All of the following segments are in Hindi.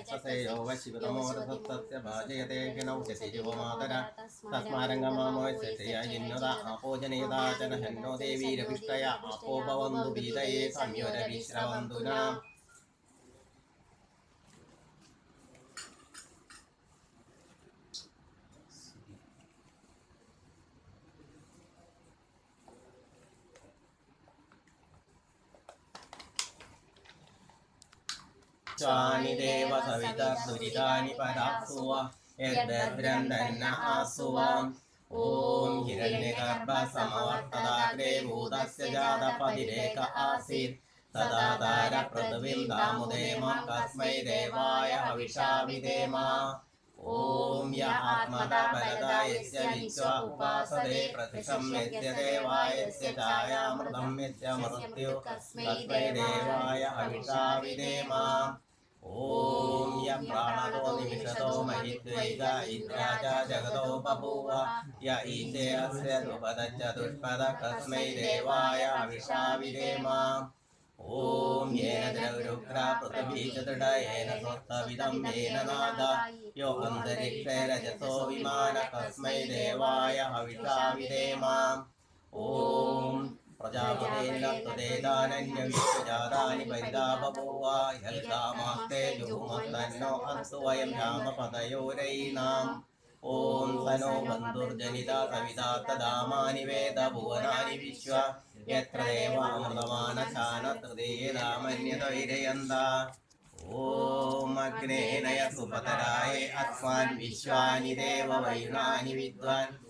यक्षसेयो वशिवतमो रसत्तस्य भाजयते हिनौचसि युवमातर तस्मारङ्गमामोयस्य जिन्नुत आपोजनेता च न हन्नो देवीरविष्टय आपो भवन्तु भीतये संयोरविश्रवन्तु स्वानि देव सविता दुरितानि परासुव यद्भद्रं दन्न आसुवाम् ॐ हिरण्यगर्भ समवर्तदाग्रे भूतस्य जातपतिरेक आसीत्। तदा तारपृथिवीं दामुदेम कस्मै देवाय हविषा विधेम ॐ य आत्मदा बलदा यस्य विश्व उपासते प्रतिशं यस्य देवायस्य छायामृतं यस्य मृत्यु तस्मै देवाय हविषा विधेम ॐ य प्राणतो निमिषतो महिद्वैग इन्द्राजा जगतो बभूव य ईशे अस्य द्रुपदश्च दुष्पद कस्मै देवाय हविषा विधेम ॐ येन द्रविरुग्रा पृथिवी च दृढ येन स्वस्तविदं येन नाद यो अन्तरिक्षे रजसो विमान कस्मै देवाय हविषा विधेम ॐ प्रजापतेन त्वदेदानन्यविश्वजातानि परिदा जुहुमस्तन्नो अस्तु वयं रामपदयोरयीनाम् ॐ सनो बन्धुर्जनिता सविता तदामानि वेद भुवनानि विश्व अग्ने अस्मान् विश्वानि विद्वान्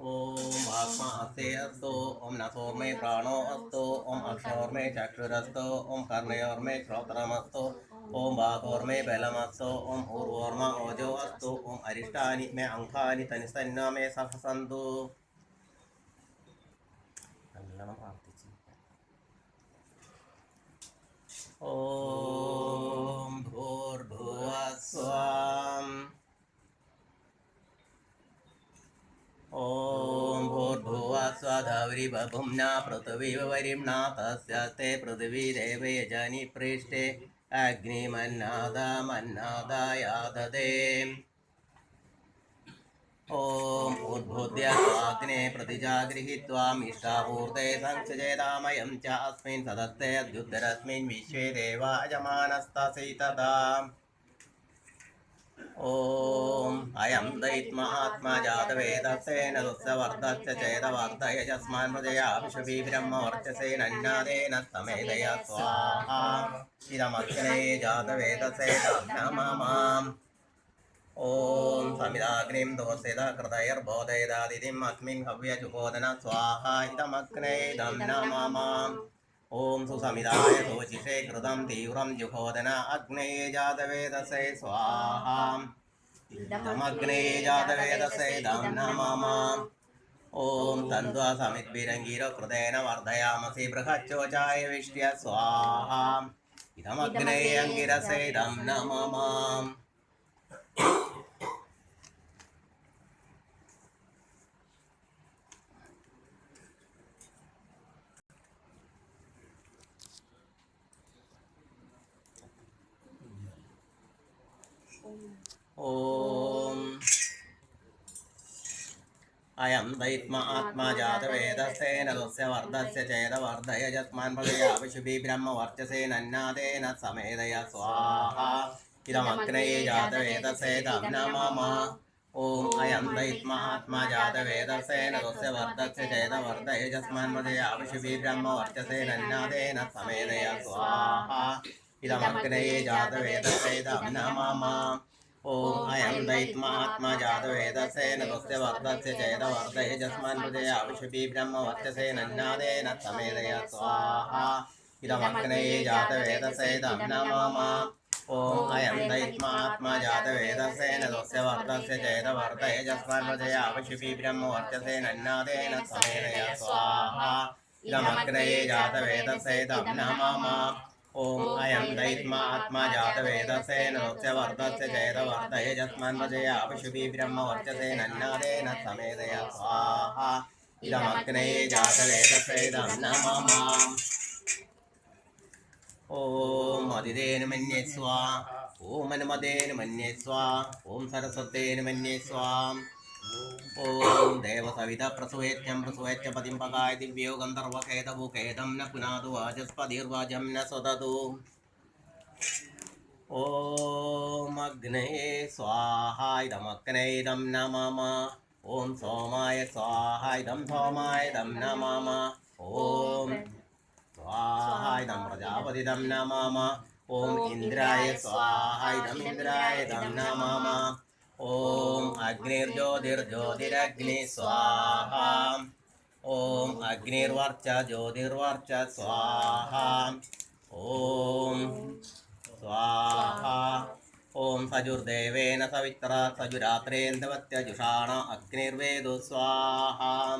ॐ आत्मा हस्ते अस्तु ॐ नसोर्मे प्राणो अस्तु ॐ अक्षोर्मे चक्षुरस्तु ॐ कर्णयोर्मे श्रोत्रमस्तु ॐ बाहोर्मे बलमस्तु ॐ ऊर्वोर्म ओजो अस्तु ॐ अरिष्टानि मे अङ्कानि तनिस्तन्न मे सहसन्तु നല്ലോണം പ്രാർത്ഥിച്ചു ഓം भूर्भुवस्वधौरि बभुम्ना पृथिवीवरिम्ना तस्य ते पृथिवी देवे जनि पृष्ठे अग्निमन्नादमन्नादायाददे ॐ उद्बुद्ध्य स्वाग्ने प्रतिजागृहीत्वामिष्टापूर्ते संसृजेदामयं च अस्मिन् सदत्ते अद्युत्तरस्मिन् विश्वे देवा यजमानस्तसि तदा। ॐ अयं दैत्मात्मा जातवेदस्तेन दुःसवर्धस्य चेदवर्धय यस्मान् प्रजया विशुभि ब्रह्मवर्चसेनन्नादेन समेदय स्वाहा। इदमग्ने जातवेदसे नममाम् ॐ समिदाग्निं दोषेद कृतैर्बोधयदादितिम् अस्मिन् हव्यजुबोधन स्वाहा। इदमग्ने इदं नममाम् ॐ सुसमिदाय शोचिषे कृतं तीव्रं जुहोदन अग्नेये जातवेदसे स्वाहा। इदमग्ने जातवेदसे दं नमः। ॐ तन्द्वा कृतेन वर्धयामसि बृहच्चोचाय विष्ट्य स्वाहा। इदमग्ने अङ्गिरसे ॐ। अयं दैत्म आत्मा जातवेदस्तेन तस्य वर्धस्य, चेदवर्धय यस्मान् प्रजया विशुभि ब्रह्मवर्चसेनन्नादेन समेदय स्वाहा। इदमग्नये जातवेदसे दं नमः। ॐ अयं दैत्म आत्मा जातवेदसेन तस्य वर्धस्य, चेदवर्धय यस्मान् प्रजया विशुभि ब्रह्मवर्चसेनन्नादेन समेदय स्वाहा। इदमग्रे जातवेदस्यैदमिनमामा ॐ अयं दैत्मात्मा जातवेदस्य न तस्य वर्धस्य चेदवर्धये जस्मान् हृदय आविषभि ब्रह्म वर्चसे नन्नादेन समेदय स्वाहा। इदमग्ने जातवेदस्यैदमिनमामा ॐ अयं दैत्मात्मा जातवेदस्य न तस्य वर्धस्य चेदवर्धये जस्मान् हृदय आविषभि ब्रह्म वर्चसे नन्नादेन समेदय स्वाहा। इदमग्ने जातवेदस्यैदमिनमामा ओम अयम दैत्मा आत्मा ॐ अयं दैत्मात्मा जातवेदसेनस्य वर्धस्य चैतवर्धये जस्मान् रजयापशुभि ब्रह्मवर्चसे नन्नादेन समेदय स्वाहा। इदमग्ने जातवेदसेदं नमः ओम अदिदेन मन्ये स्वा ओम अनुमदेन मन्ये स्वा ओम सरस्वतेन मन्ये स्वाम् ॐ देवसवित प्रसूयत्यं पतिं पगाय दिव्यो न पुनादु वाचस्पतिर्वाजं न सदतु अग्ने स्वाहा इदमग्ने इदं न मम सोमाय स्वाहा इदं सोमाय इदं न मम ॐ स्वाहा इदं प्रजापतिदं न मम स्वाहा न मम ॐ अग्निर्ज्योतिर्ज्योतिरग्नि स्वाहा। ॐ अग्निर्वर्च ज्योतिर्वर्च स्वाहा। ॐ स्वाहा। ॐ सजुर्देवेन सवित्र सजुरात्रेन्द्रवत्यजुषाण अग्निर्वेदु स्वाहा।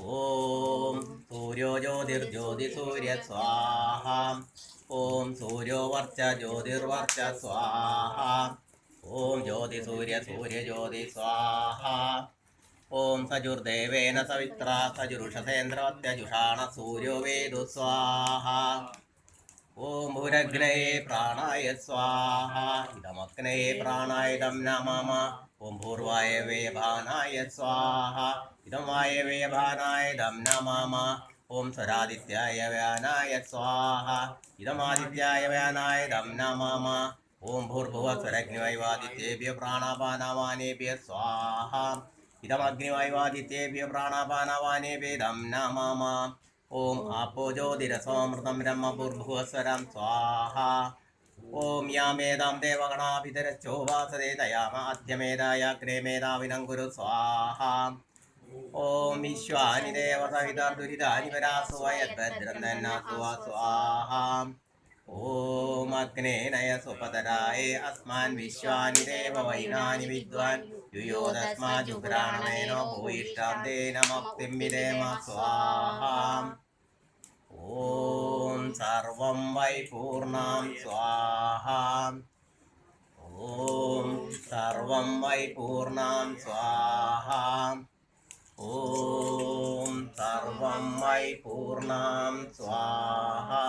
ॐ सूर्यो ज्योतिर्ज्योतिसूर्य स्वाहा। ओम सूर्यो वर्च ज्योतिर्वर्च स्वाहा। ഓം ജ്യോതി സൂര്യ സൂര്യ ജ്യോതി സ്വാഹ. ഓം സജുർദേവേന സവിത്ര സജുരുഷസേന്ദ്രവത്യജുഷാണ സൂര്യോ വേദു സ്വാഹ. ഓം ഭൂരഗ്നേ പ്രാണായ സ്വാഹ. ഇതമഗ്നയെ പ്രാണായതം നമമ. ഓം പൂർവായ വേഭാനായ സ്വാഹ. ഇതം വായ വേഭാനായതം നമമ. ഓം സ്വരാദിത്യായ വ്യാനായ സ്വാഹ. ഇതമാദിത്യായ വ്യാനായതം നമമ. ഓം ഭൂർഭുവ സ്വരഗ്നിവൈവാദിത്യേഭ്യ പ്രാണാപാനവാനേഭ്യ സ്വാഹ. ഇതമഗ്നിവൈവാദിത്യേഭ്യ പ്രാണാപാനവാനേഭ്യതം നമമ. ഓം ആപ്പോ ജ്യോതിരസോമൃതം ബ്രഹ്മഭൂർഭുവസ്വരം സ്വാഹ. ഓം യാമേതാം ദേവഗണാഭിതരച്ചോ വാസതേ കുരു സ്വാഹ. ഓം വിശ്വാനി ദേവസവിതർദുരിതാനി പരാസുവയദ്ഭദ്രം തന്നാസുവ സ്വാഹ. ओम अग्ने नय सुपतराय, अस्मान् विश्वानि देव वैनानि विद्वान्। युयोदस्मा तस्माजुग्राणमेनो भूयिष्ठां तेन नमक्तिं विदेम स्वाहा ॐ सर्वं वै पूर्णां स्वाहा ॐ सर्वं वै पूर्णां स्वाहा ॐ सर्वं वै पूर्णां स्वाहा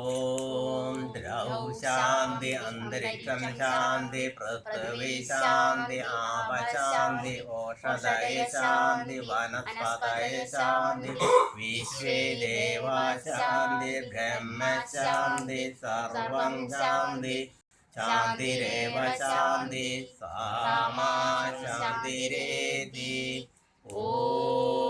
ॐ द्रौ शान्ति अन्तरिक्षं शान्ति पृथिवी शान्ति आपशान्ति ओषधये शान्ति वनस्पतये शान्ति विश्वे देवा शांति ब्रह्म शान्ति सर्वं शांति शान्तिरेव शांति सामा शान्तिरेति। ॐ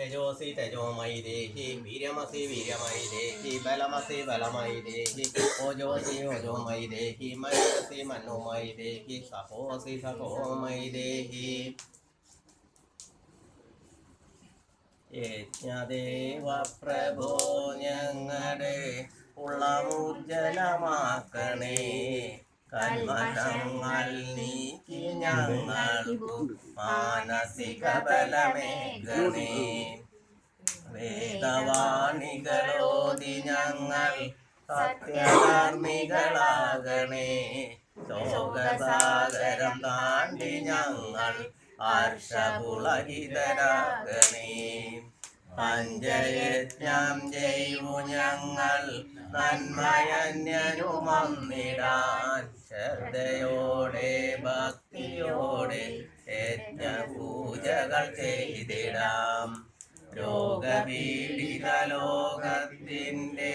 തേജോസി തേജോമയി ദേഹി വീര്യമസി വീര്യമയി ദേഹി ബലമസി ബലമയി ദേഹി ഓജോസി ഓജോമയി ദേഹി മനോസി മനോമയി ദേഹി സഹോസി സഹോമയി ദേഹി യജ്ഞദേവ പ്രഭോ ഞങ്ങളുടെ ഉള്ളമുജ്ജലമാക്കണേ. കന്മഷങ്ങൾ നീക്കി ഞങ്ങൾക്കു മാനസിക ബലമേ വേദവാണികളോതി ഞങ്ങൾ സത്യകർമ്മികളാകണേ ശോകസാഗരം താണ്ടി ഞങ്ങൾ ഹർഷപുളകിതരാകണേ. പഞ്ചയജ്ഞം ചെയ്യൂ ഞങ്ങൾ നന്മയന്യനുമന്നിടാൻ. ശ്രദ്ധയോടെ ഭക്തിയോടെ യജ്ഞപൂജകൾ ചെയ്തിടാം. രോഗപീഡിത ലോകത്തിന്റെ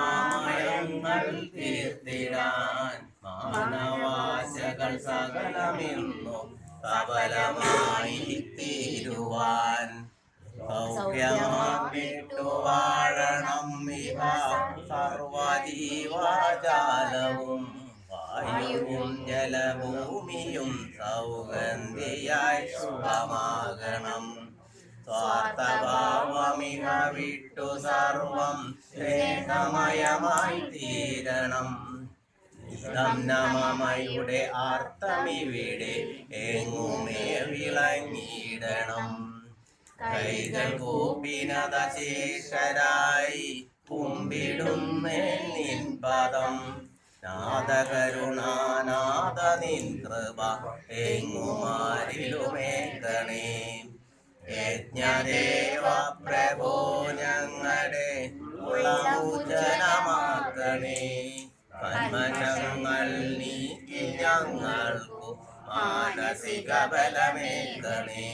ആമയങ്ങൾ തീർത്തിടാൻ മാനവാശകൾ സകലമെന്നു സഫലമായി തീരുവാൻ സൗഖ്യമായിട്ടു വാഴണം. ഇവ സർവജീവജാലവും വായുവും ജലഭൂമിയും സൗഗന്ധിയായി ശുഭമാകണം സ്വാർത്ഥഭാവമിക വിട്ടു സർവം സ്നേഹമയമായി തീരണം നമമയുടെ ആർത്തമിവിടെ എങ്ങുമേ വിളങ്ങിയിടണം. കൈകൾ കൂപ്പിനത ശേഷരായി കുമ്പിടുന്നേ നിൻ പദം. നാദകരുണാനാഥ നിൻ കൃപ എങ്ങുമാരിലുമേക്കണേ യജ്ഞദേവ പ്രഭോ ഞങ്ങളുടെ ഉളമൂചനമാക്കണേ കന്മനങ്ങൾ നീക്കി ഞങ്ങൾക്കു മാനസിക ബലമേക്കണേ